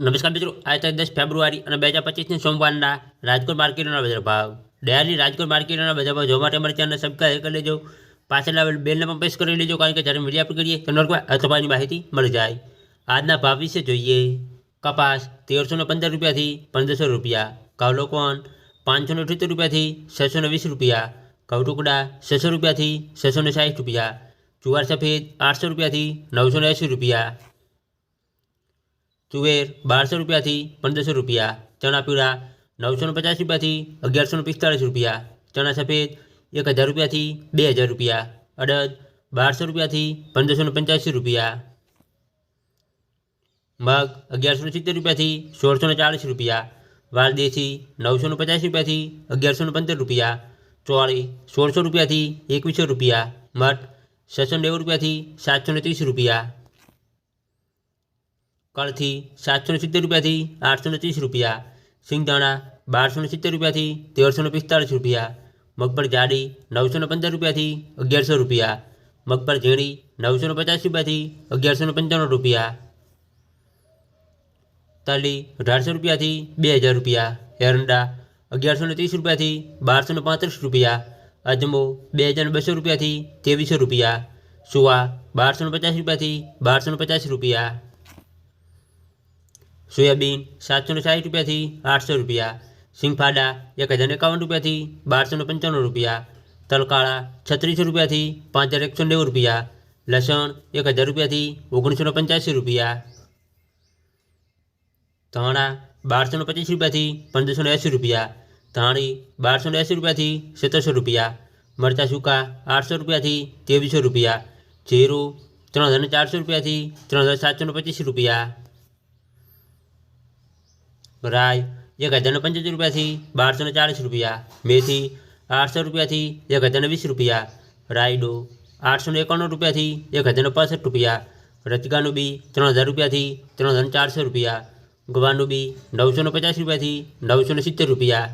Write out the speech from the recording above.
નમસ્કાર મિત્રો, આજે તારીખ દસ ફેબ્રુઆરી અને બે હજાર પચીસની સોમવારના રાજકોટ માર્કેટના બજાર ભાવ. ડેલી રાજકોટ માર્કેટના બજાર ભાવ જોવા માટે અમારી ચેનલ સબસ્ક્રાઈબ કરી લેજો. પાછળ આવેલ બેલને પણ પ્રેસ કરી લેજો, કારણ કે જ્યારે મીડિયા પર કરીએ તો નોટમાં અથવાની માહિતી મળી જાય. આજના ભાવ વિશે જોઈએ. કપાસ તેરસો ને પંદર રૂપિયાથી પંદરસો રૂપિયા. કાવલોકોન પાંચસો ને અઠ્યોતેર રૂપિયાથી છસો ને વીસ રૂપિયા. ઘઉં ટુકડા છસો રૂપિયાથી છસો ને સાઠ રૂપિયા. જુવાર સફેદ આઠસો રૂપિયાથી નવસો ને એંસી રૂપિયા. તુવેર બારસો રૂપિયાથી પંદરસો રૂપિયા ચણા પીળા નવસો ને પચાસ રૂપિયાથી અગિયારસો ને પિસ્તાળીસ રૂપિયા ચણા સફેદ એક હજાર રૂપિયાથી બે હજાર રૂપિયા અડદ બારસો રૂપિયાથી પંદરસો ને પંચ્યાસી રૂપિયા મગ અગિયારસો ને સિત્તેર રૂપિયાથી સોળસો ને ચાલીસ રૂપિયા વાલદેશી નવસો ને પચાસ રૂપિયાથી અગિયારસો ને પંદર રૂપિયા ચોળી સોળસો રૂપિયાથી એકવીસો રૂપિયા મઠ છસો નેવું રૂપિયાથી સાતસો ને ત્રીસ રૂપિયા કળથી સાતસો ને સિત્તેર રૂપિયાથી આઠસો ને ત્રીસ રૂપિયા સિંગદાણા બારસો ને સિત્તેર રૂપિયાથી તેરસો ને પિસ્તાળીસ રૂપિયા મગફળ જાડી નવસો ને પંદર રૂપિયાથી અગિયારસો રૂપિયા મગફળ ઝીણી નવસો ને પચાસ રૂપિયાથી અગિયારસો ને પંચાણું રૂપિયા તલી અઢારસો રૂપિયાથી બે હજાર રૂપિયા એરંડા અગિયારસો ને ત્રીસ રૂપિયાથી બારસો ને પાંત્રીસ રૂપિયા અજમો બે હજાર બસો રૂપિયાથી ત્રેવીસો રૂપિયા સુવા બારસો ને પચાસ રૂપિયાથી બારસો ને પચાસ રૂપિયા સોયાબીન સાતસો ને સાઠ રૂપિયાથી આઠસો રૂપિયા સિંગફાડા એક હજાર એકાવન રૂપિયાથી બારસો ને પંચાણું રૂપિયા તલકાળા છત્રીસો રૂપિયાથી પાંચ હજાર એકસો નેવું રૂપિયા લસણ એક હજાર રૂપિયાથી ઓગણીસો ને પંચ્યાસી રૂપિયા ધાણા બારસો ને પચીસ રૂપિયાથી પંદરસો ને એંસી રૂપિયા ધાણી બારસો ને એંસી રૂપિયાથી સત્તરસો રૂપિયા મરચાં સૂકા આઠસો રૂપિયાથી ત્રેવીસો રૂપિયા જીરું ત્રણ હજાર ને ચારસો રૂપિયાથી ત્રણ હજાર સાતસો ને પચીસ રૂપિયા રાય, એક હજારને પંચોતેર રૂપિયાથી બારસો ને ચાલીસ રૂપિયા. મેથી, આઠસો રૂપિયાથી એક હજાર ને વીસ રૂપિયા. રાયડો, આઠસો ને એકાણું રૂપિયાથી એક હજાર ને પાસઠ રૂપિયા. રચગાનું બી ત્રણ હજાર રૂપિયાથી ત્રણ હજાર ચારસો રૂપિયા. ગવાનું બી નવસો ને પચાસ રૂપિયાથી નવસો ને સિત્તેર રૂપિયા.